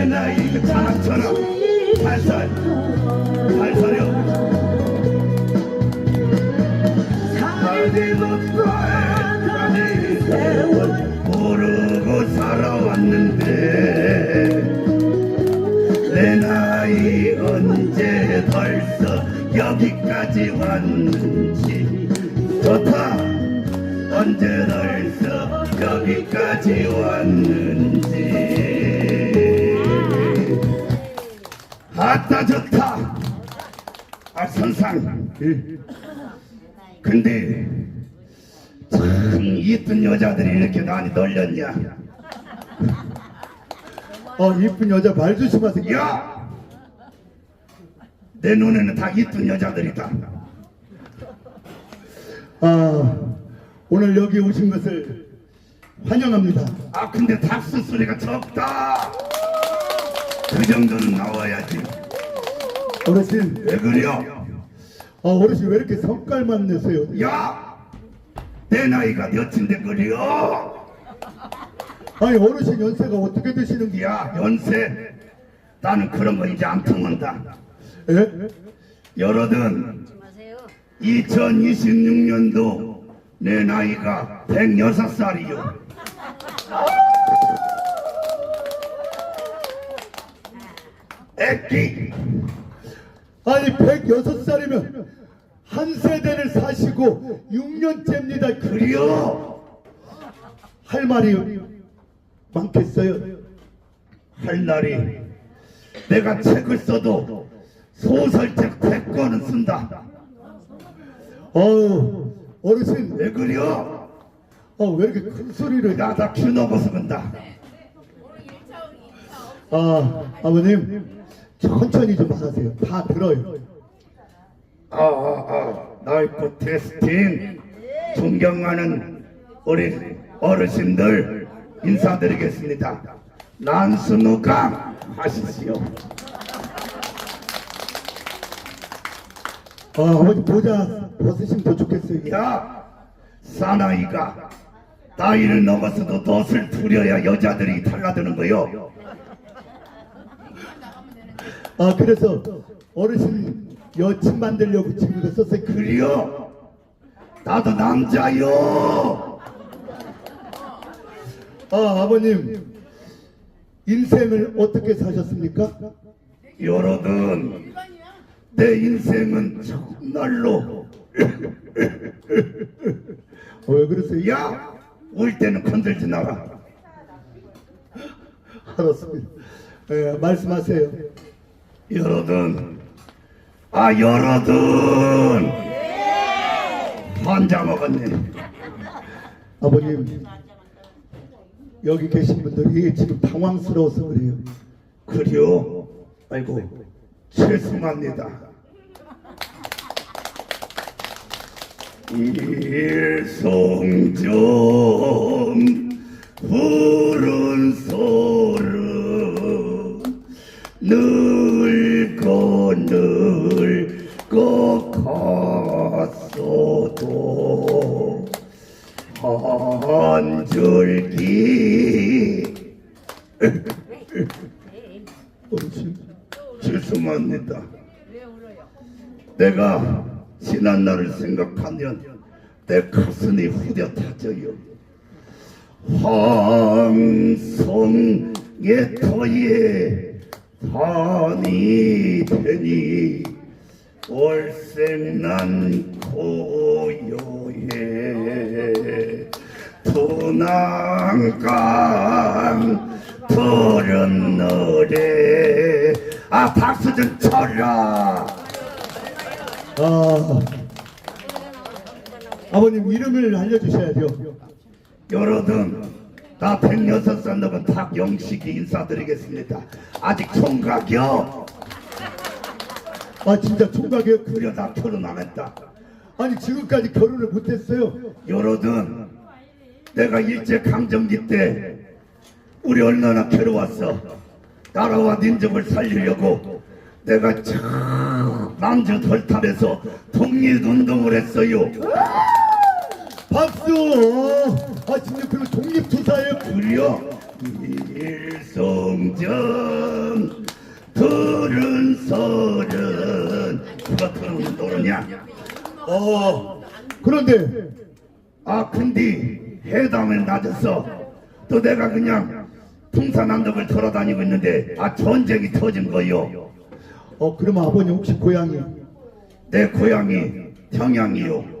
내 나이 자랑처럼 살살 살살요. 가지도 까지 세월 모르고 살아왔는데 내 나이 언제 벌써 여기까지 왔는지 좋다. 언제 벌써 여기까지 왔는지 아따 좋다 아 선상 근데 참 이쁜 여자들이 이렇게 많이 널렸냐 어 이쁜 여자 말 조심하세요. 야! 내 눈에는 다 이쁜 여자들이다. 아 오늘 여기 오신 것을 환영합니다. 아, 근데 닥스 소리가 적다. 그 정도는 나와야지. 어르신, 왜 그래요? 아 어르신 왜 이렇게 성깔만 내세요? 야! 내 나이가 몇인데 그래요? 아니 어르신 연세가 어떻게 되시는 게? 야, 연세. 나는 그런 거 이제 안 통한다. 예? 여러분, 마세요. 2026년도 내 나이가 106살이요. 애기. 아니 106살이면 한 세대를 사시고 6년째입니다. 그래요. 할 말이 많겠어요. 할 날이 내가 책을 써도 소설책 100권은 쓴다. 어우 어르신 왜 그래요? 어, 왜 이렇게 큰 소리를? 나다 큐 넘어서 근다. 아 아버님 천천히 좀 하세요. 다 들어요. 아, 아, 아, 나이프 테스팅 존경하는 우리 어르신들 인사드리겠습니다. 난순우강 하시지요. 아 아버지 모자 벗으시면 더 좋겠어요. 야, 사나이가 나이를 넘어서도 돛을 부려야 여자들이 달라드는 거요. 아 그래서 어르신 여친 만들려고 이거 썼어요. 그 그래요? 나도 남자요. 아 아버님 인생을 어떻게 사셨습니까? 여러분, 내 인생은 정말로 어, 왜 그러세요? 야, 울 때는 건들지 나라. 알았습니다. 예, 말씀하세요. 여러분, 아 여러분, 환자 먹었네. 아버님 여기 계신 분들이 지금 당황스러워서 그래요. 그래요? 아이고, 죄송합니다. 일송정 푸른 죄송합니다. 내가 지난 날을 생각하면 내 가슴이 후벼타져요. 황송의 터에 단이 되니 월생난 고요해 도난강 푸른 노래 아 박수 좀 쳐라 아 아버님 이름을 알려주셔야죠. 여러분 나 106살 넘은 박영식이 인사드리겠습니다 아직 총각이요 아 진짜 총각이요? 그려 다 결혼 안 했다 아니 지금까지 결혼을 못했어요. 여러분 내가 일제 강점기 때 우리 얼마나 괴로웠어 나라와 민족을 살리려고 내가 참 남주 덜탑에서 독립운동을 했어요 박수! 아 진짜 그리고 독립투사예요. 그려 일성전 들은 서른 누가 들은 노느냐 어, 그런데 아 근데 해담에 낮았어 또 내가 그냥 풍산한덕을 돌아다니고 있는데 아 전쟁이 터진 거요? 어, 그럼 아버님 혹시 고향이? 내 고향이 평양이요